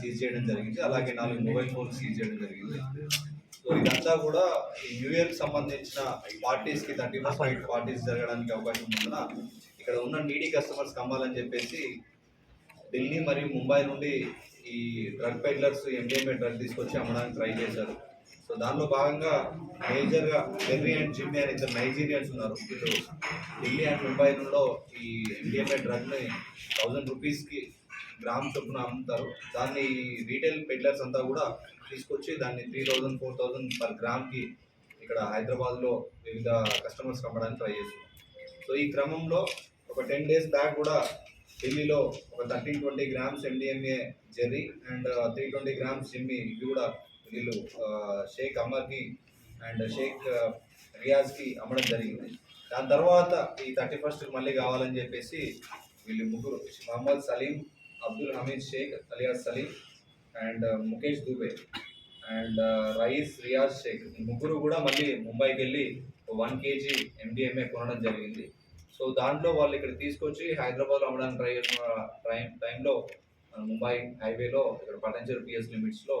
Seize చేయడం జరిగింది. అలాగే నాలుగు మొబైల్ ఫోన్ సీజ్ చేయడం జరిగింది. సో ఇదంతా కూడా ఈ న్యూ సంబంధించిన పార్టీస్కి థర్టీ ఫస్ట్ నైట్ పార్టీస్ జరగడానికి అవకాశం ఉన్నందున ఇక్కడ ఉన్న నీడీ కస్టమర్స్ కమ్మాలని చెప్పేసి ఢిల్లీ మరియు ముంబై నుండి ఈ డ్రగ్ పెడ్లర్స్ ఎండిఎంఏ డ్రగ్ తీసుకొచ్చి అమ్మడానికి ట్రై చేశారు. సో దానిలో భాగంగా మేజర్గా బెర్రీ అండ్ జిమ్మి అని ఇద్దరు నైజీరియన్స్ ఉన్నారు. వీళ్ళు ఢిల్లీ అండ్ ముంబై నుండి ఈ ఎండిఎంఏ డ్రగ్ని థౌజండ్ రూపీస్కి గ్రామ్ చొప్పున అమ్ముతారు. దాన్ని రీటైల్ పెడ్లర్స్ అంతా కూడా తీసుకొచ్చి దాన్ని three thousand four thousand per గ్రామ్కి ఇక్కడ హైదరాబాద్లో వివిధ కస్టమర్స్ అమ్మడానికి ట్రై చేస్తున్నాం సో ఈ క్రమంలో ఒక టెన్ డేస్ బ్యాక్ కూడా ఢిల్లీలో ఒక thirteen twenty grams MDMA Jerry and three twenty grams Jimmy ఇవి కూడా వీళ్ళు షేక్ అమర్కి అండ్ షేక్ రియాజ్కి అమ్మడం జరిగింది. దాని తర్వాత ఈ థర్టీ ఫస్ట్ మళ్ళీ కావాలని చెప్పేసి వీళ్ళు ముగ్గురు Mohammed Salim Abdul Hameed Sheikh alias Salim and uh, Mukesh Dubey and uh, Rayees Riyaz Sheikh. ఈ ముగ్గురు కూడా మళ్ళీ ముంబైకి వెళ్ళి వన్ కేజీ ఎండిఎంఏ కొనడం జరిగింది. సో దాంట్లో వాళ్ళు ఇక్కడ తీసుకొచ్చి హైదరాబాద్లో అమ్మడానికి ట్రై చేసిన టైం టైంలో ముంబై హైవేలో ఇక్కడ పటంచర్ పిఎస్ లిమిట్స్లో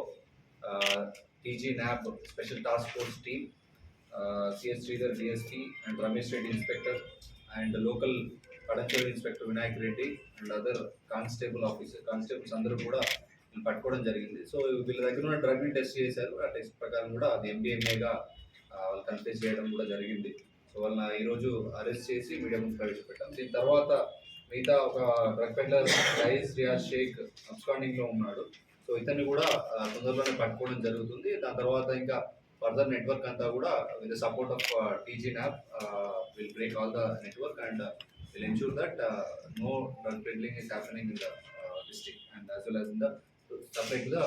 TG uh, NAB special task force team CS Sridhar DST and Ramesh Reddy inspector and local Patancheru inspector Vinayak Reddy and other constable officer constables అందరూ కూడా పట్టుకోవడం జరిగింది. సో వీళ్ళ దగ్గర ఉన్న డ్రగ్ని టెస్ట్ చేశారు. ఆ టెస్ట్ ప్రకారం కూడా అది ఎంబీఎంఏగా వాళ్ళు కన్ఫ్యూజ్ చేయడం కూడా జరిగింది. సో వాళ్ళని ఈరోజు అరెస్ట్ చేసి మీడియా ముందు ప్రవేశపెట్టాం. దీని తర్వాత మిగతా ఒక drug peddler rice Riyaz Sheikh అబ్స్కాండింగ్లో ఉన్నాడు. సో ఇతన్ని కూడా తొందరలోనే పట్టుకోవడం జరుగుతుంది. దాని తర్వాత ఇంకా ఫర్దర్ నెట్వర్క్ అంతా కూడా with support of TG NAB will break all the network and will ensure that no drug peddling is happening in the district and as well as in the separate the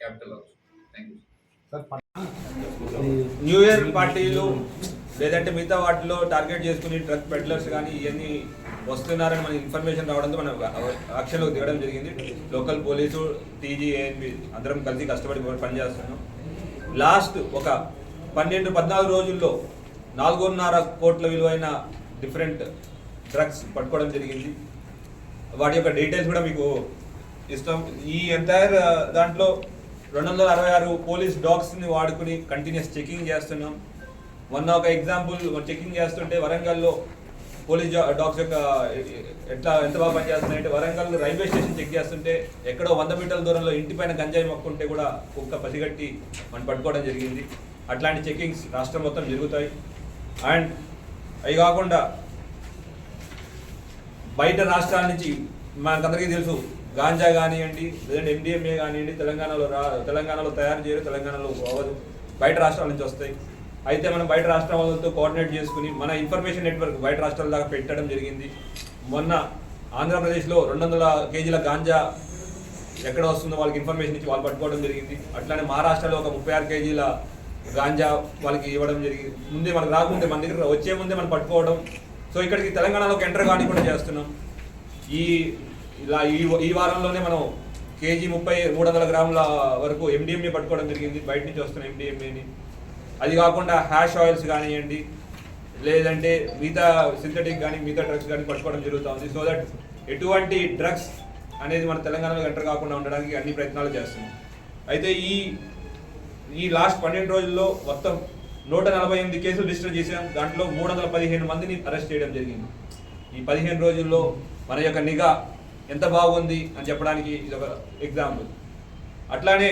capital also thank you new year పార్టీలు లేదంటే మిగతా వాటిలో target చేసుకుని truck peddlers కానీ ఇవన్నీ వస్తున్నారని మనకి information రావడంతో మనం యాక్షన్లోకి దిగడం జరిగింది. లోకల్ పోలీసు టీజీ ఏఎన్బి అందరం కలిసి కష్టపడి పనిచేస్తున్నాం లాస్ట్ ఒక పన్నెండు పద్నాలుగు రోజుల్లో నాలుగున్నర కోట్ల విలువైన డిఫరెంట్ డ్రగ్స్ పట్టుకోవడం జరిగింది. వాటి యొక్క డీటెయిల్స్ కూడా మీకు ఇస్తాం. ఈ ఎంటైర్ దాంట్లో రెండు వందల అరవై ఆరు పోలీస్ డాగ్స్ని వాడుకుని కంటిన్యూస్ చెకింగ్ చేస్తున్నాం. మొన్న ఒక ఎగ్జాంపుల్ చెకింగ్ చేస్తుంటే వరంగల్లో పోలీస్ డాగ్స్ యొక్క ఎట్లా ఎంత బాగా పనిచేస్తున్నాయంటే వరంగల్ రైల్వే స్టేషన్ చెక్ చేస్తుంటే ఎక్కడో వంద మీటర్ల దూరంలో ఇంటిపైన గంజాయి మొక్కుంటే కూడా కుక్క పసిగట్టి మనం పట్టుకోవడం జరిగింది. అట్లాంటి చెక్కింగ్స్ రాష్ట్రం మొత్తం జరుగుతాయి. అండ్ అవి కాకుండా బయట రాష్ట్రాల నుంచి మనకందరికీ తెలుసు గాంజా కానివ్వండి లేదంటే ఎండిఎంఏ కానివ్వండి తెలంగాణలో రా తెలంగాణలో తయారు చేయరు తెలంగాణలో అవ్వదు. బయట రాష్ట్రాల నుంచి వస్తాయి. అయితే మనం బయట రాష్ట్రాలతో కోఆర్డినేట్ చేసుకుని మన ఇన్ఫర్మేషన్ నెట్వర్క్ బయట రాష్ట్రాల దాకా పెట్టడం జరిగింది. మొన్న ఆంధ్రప్రదేశ్లో రెండు వందల కేజీల గాంజా ఎక్కడ వస్తుందో వాళ్ళకి ఇన్ఫర్మేషన్ ఇచ్చి వాళ్ళు పట్టుకోవడం జరిగింది. అట్లానే మహారాష్ట్రలో ఒక ముప్పై ఆరు కేజీల గాంజా వాళ్ళకి ఇవ్వడం జరిగింది. ముందే మనకు రాకుంటే మన దగ్గర వచ్చే ముందే మనం పట్టుకోవడం. సో ఇక్కడికి తెలంగాణలోకి ఎంటర్ కానీ కూడా చేస్తున్నాం. ఈ ఇలా ఈ ఈ వారంలోనే మనం కేజీ ముప్పై మూడు వందల గ్రాముల వరకు ఎండిఎంఏ పట్టుకోవడం జరిగింది. బయట నుంచి వస్తున్న ఎండిఎంఏని అది కాకుండా హ్యాష్ ఆయిల్స్ కానివ్వండి లేదంటే మిగతా సింథటిక్ కానీ మిగతా డ్రగ్స్ కానీ పట్టుకోవడం జరుగుతుంది సో దట్ ఎటువంటి డ్రగ్స్ అనేది మన తెలంగాణలో ఎంటర్ కాకుండా ఉండడానికి అన్ని ప్రయత్నాలు చేస్తున్నాం. అయితే ఈ ఈ లాస్ట్ పన్నెండు రోజుల్లో మొత్తం నూట నలభై ఎనిమిది కేసులు రిజిస్టర్ చేసాం దాంట్లో మూడు వందల పదిహేను మందిని అరెస్ట్ చేయడం జరిగింది. ఈ పదిహేను రోజుల్లో మన యొక్క నిఘా ఎంత బాగుంది అని చెప్పడానికి ఇది ఒక ఎగ్జాంపుల్ అట్లానే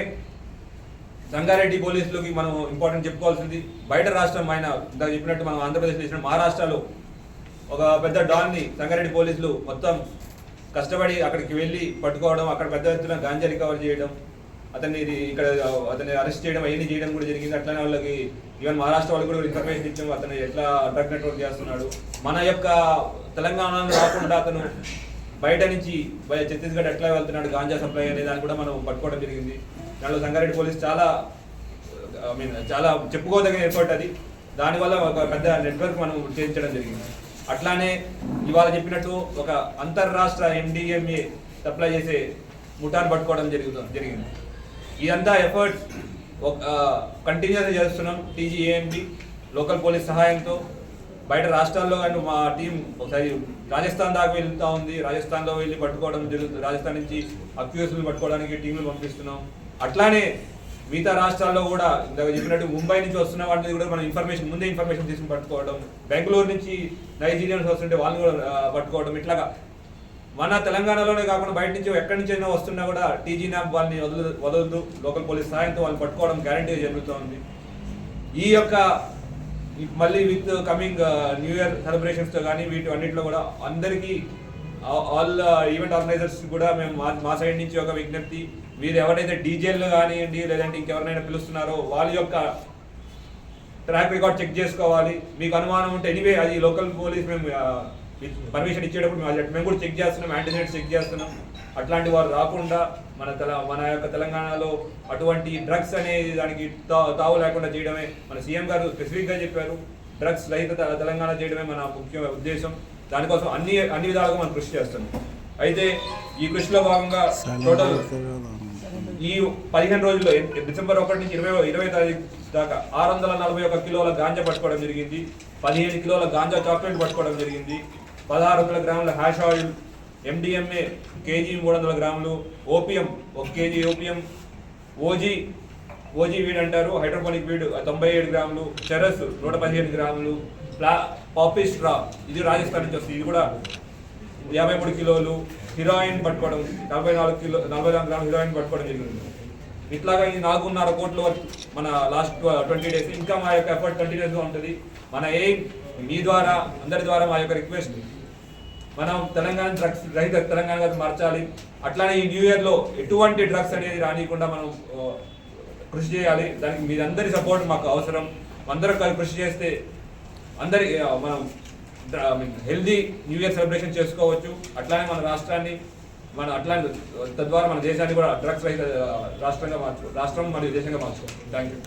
సంగారెడ్డి పోలీసులకి మనం ఇంపార్టెంట్ చెప్పుకోవాల్సింది. బయట రాష్ట్రం ఆయన ఇందాక చెప్పినట్టు మనం ఆంధ్రప్రదేశ్ చేసిన మహారాష్ట్రలో ఒక పెద్ద డాన్ని సంగారెడ్డి పోలీసులు మొత్తం కష్టపడి అక్కడికి వెళ్ళి పట్టుకోవడం అక్కడ పెద్ద ఎత్తున గాంజా రికవర్ చేయడం అతన్ని ఇది ఇక్కడ అతన్ని అరెస్ట్ చేయడం అవన్నీ చేయడం కూడా జరిగింది. అట్లనే వాళ్ళకి ఈవెన్ మహారాష్ట్ర వాళ్ళకి కూడా ఇన్ఫర్మేషన్ ఇచ్చాము. అతను ఎట్లా డ్రగ్ నెట్వర్క్ చేస్తున్నాడు. మన యొక్క తెలంగాణలో రాకుండా అతను బయట నుంచి బయ- ఛత్తీస్గఢ్ ఎట్లా వెళ్తున్నాడు గాంజా సప్లై అనే దాన్ని కూడా మనం పట్టుకోవడం జరిగింది. దాంట్లో సంగారెడ్డి పోలీస్ చాలా ఐ మీన్ చాలా చెప్పుకోదగిన ఎఫర్ట్ అది. దానివల్ల ఒక పెద్ద నెట్వర్క్ మనం చేయించడం జరిగింది. అట్లానే ఇవాళ చెప్పినట్టు ఒక అంతర్రాష్ట్ర ఎండిఎంఏ సప్లై చేసే ముఠాను పట్టుకోవడం జరుగుతుంది జరిగింది. ఇదంతా ఎఫర్ట్ ఒక కంటిన్యూస్ చేస్తున్నాం. టీజీఏఎంబి లోకల్ పోలీస్ సహాయంతో బయట రాష్ట్రాల్లో కానీ మా టీం ఒకసారి రాజస్థాన్ దాకా వెళ్తూ ఉంది. రాజస్థాన్లో వెళ్ళి పట్టుకోవడం జరుగుతుంది. రాజస్థాన్ నుంచి అక్యూస్లు పట్టుకోవడానికి టీంలు పంపిస్తున్నాం. అట్లానే మిగతా రాష్ట్రాల్లో కూడా ఇందాక చెప్పినట్టు ముంబై నుంచి వస్తున్న వాటిని కూడా మనం ఇన్ఫర్మేషన్ ముందే ఇన్ఫర్మేషన్ తీసుకుని పట్టుకోవడం బెంగళూరు నుంచి నైజీరియన్స్ వస్తుంటే వాళ్ళు కూడా పట్టుకోవడం ఇట్లాగా. మన తెలంగాణలోనే కాకుండా బయట నుంచి ఎక్కడి నుంచి అయినా వస్తున్నా కూడా టీజీ నాప్ వాళ్ళని వదలదు వదలదు. లోకల్ పోలీస్ సహాయంతో వాళ్ళు పట్టుకోవడం గ్యారంటీగా జరుగుతుంది. ఈ యొక్క మళ్ళీ విత్ కమింగ్ న్యూ ఇయర్ సెలబ్రేషన్స్తో కానీ వీటి అన్నింటిలో కూడా అందరికీ ఆల్ ఈవెంట్ ఆర్గనైజర్స్ కూడా మేము మా మా సైడ్ నుంచి ఒక విజ్ఞప్తి. మీరు ఎవరైతే డీజేలు కానివ్వండి లేదంటే ఇంకెవరినైనా పిలుస్తున్నారో వాళ్ళ యొక్క ట్రాక్ రికార్డ్ చెక్ చేసుకోవాలి. మీకు అనుమానం ఉంటే ఎనీవే అది లోకల్ పోలీస్ మేము పర్మిషన్ ఇచ్చేటప్పుడు మేము మేము కూడా చెక్ చేస్తున్నాం యాంటీసైడ్ చెక్ చేస్తున్నాం. అట్లాంటి వారు రాకుండా మన తెల మన యొక్క తెలంగాణలో అటువంటి డ్రగ్స్ అనేది దానికి తా- తావు లేకుండా చేయడమే మన సీఎం గారు స్పెసిఫిక్గా చెప్పారు. డ్రగ్స్ రహిత తెలంగాణ చేయడమే మన ముఖ్య ఉద్దేశం. దానికోసం అన్ని అన్ని విధాలుగా మనం కృషి చేస్తున్నాం. అయితే ఈ కృషిలో భాగంగా టోటల్ ఈ పదిహేను రోజుల్లో డిసెంబర్ ఒకటి నుంచి ఇరవై ఇరవై తారీఖు దాకా ఆరు వందల నలభై ఒక కిలోల గాంజా పట్టుకోవడం జరిగింది. పదిహేను కిలోల గాంజా చాక్లెట్ పట్టుకోవడం జరిగింది. పదహారు వందల గ్రాముల హ్యాష్ ఆయిల్ ఎండిఎంఏ కేజీ మూడు వందల గ్రాములు ఓపియం ఒక KG opium OG OG weed అంటారు హైడ్రోపోనిక్ వీడ్ తొంభై ఏడు గ్రాములు చెరస్ నూట పదిహేను గ్రాములు ప్లా పాపీ స్ట్రా ఇది రాజస్థాన్ నుంచి వస్తుంది ఇది కూడా యాభై మూడు కిలోలు హీరోయిన్ పట్టుకోవడం నలభై నాలుగు కిలో నలభై నాలుగు గ్రాములు హీరోయిన్ పట్టుకోవడం జరిగింది. ఇట్లాగా ఈ నాలుగున్నర కోట్ల మన లాస్ట్ ట్వంటీ డేస్ ఇంకా మా యొక్క ఎఫర్ట్ కంటిన్యూస్గా ఉంటుంది. మన ఎయిమ్ మీ ద్వారా అందరి ద్వారా మా యొక్క రిక్వెస్ట్ మనం తెలంగాణ డ్రగ్స్ రహిత తెలంగాణగా మార్చాలి. అట్లానే ఈ న్యూ ఇయర్లో ఎటువంటి డ్రగ్స్ అనేది రానియకుండా మనం uh, కృషి చేయాలి. దానికి మీరందరి సపోర్ట్ మాకు అవసరం. అందరం కలిసి కృషి చేస్తే అందరి uh, మనం హెల్దీ న్యూ ఇయర్ సెలబ్రేషన్ చేసుకోవచ్చు. అట్లానే మన రాష్ట్రాన్ని మన అట్లాంటి తద్వారా మన దేశాన్ని కూడా డ్రగ్స్ రహిత రాష్ట్రంగా మార్చు రాష్ట్రం మరియు దేశంగా మార్చుకోవాలి థ్యాంక్ యూ